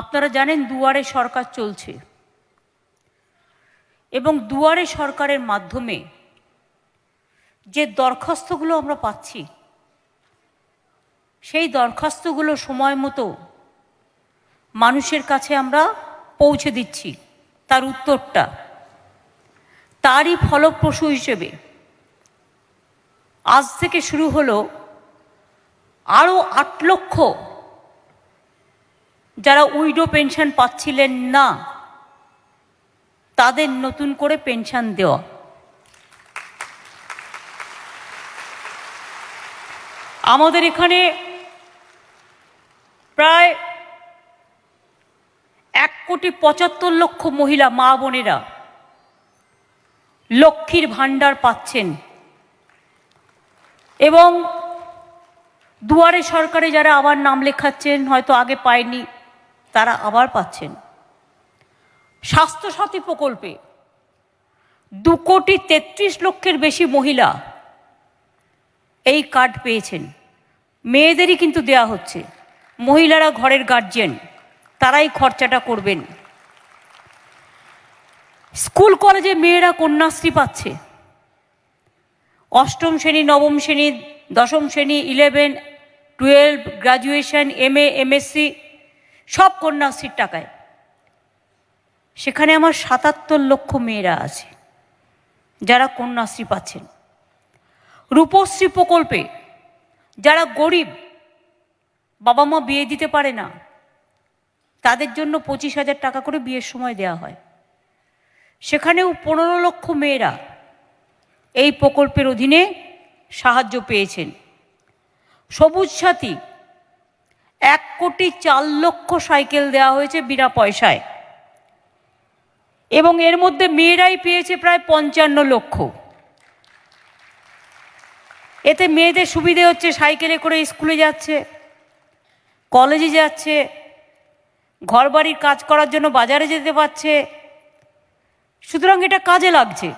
আপনারা জানেন দুয়ারে সরকার চলছে। এবং দুয়ারে সরকারের মাধ্যমে যে দরখাস্তগুলো আমরা পাচ্ছি, সেই দরখাস্তগুলো সময় মতো মানুষের কাছে আমরা পৌঁছে দিচ্ছি, তার উত্তরটা। তারই ফলপ্রসূ হিসেবে আজ থেকে শুরু হলো আরও আট লক্ষ যারা উইডো পেনশন পাচ্ছিলেন না, তাদের নতুন করে পেনশন দেওয়া। আমাদের এখানে প্রায় এক কোটি পঁচাত্তর লক্ষ মহিলা মা বোনেরা লক্ষ্মীর ভাণ্ডার পাচ্ছেন এবং দুয়ারে সরকারে যারা আবার নাম লেখাচ্ছেন, হয়তো আগে পায়নি তারা আবার পাচ্ছেন। স্বাস্থ্যসাথী প্রকল্পে দু কোটি তেত্রিশ লক্ষের বেশি মহিলা এই কার্ড পেয়েছেন। মেয়েদেরই কিন্তু দেয়া হচ্ছে। মহিলারা ঘরের গার্জেন তারাই খরচাটা করবেন। স্কুল কলেজে মেয়েরা কন্যাশ্রী পাচ্ছে। অষ্টম শ্রেণি, নবম শ্রেণি, দশম শ্রেণি eleven twelve graduation M A MSc সব কন্যাশ্রীর টাকায়। সেখানে আমার সাতাত্তর লক্ষ মেয়েরা আছে, যারা কন্যাশ্রী পাচ্ছেন। রূপশ্রী প্রকল্পে যারা গরিব বাবা মা বিয়ে দিতে পারে না, তাদের জন্য পঁচিশ হাজার টাকা করে বিয়ের সময় দেওয়া হয়। সেখানেও পনেরো লক্ষ মেয়েরা এই প্রকল্পের অধীনে সাহায্য পেয়েছেন। সবুজ সাথী এক কোটি চার লক্ষ সাইকেল দেওয়া হয়েছে বিনা পয়সায়। এবং এর মধ্যে মেয়েরাই পেয়েছে প্রায় পঞ্চান্ন লক্ষ। এতে মেয়েদের সুবিধে হচ্ছে সাইকেলে করে স্কুলে যাচ্ছে, কলেজে যাচ্ছে, ঘরবাড়ির কাজ করার জন্য বাজারে যেতে পারছে। সুতরাং এটা কাজে লাগছে।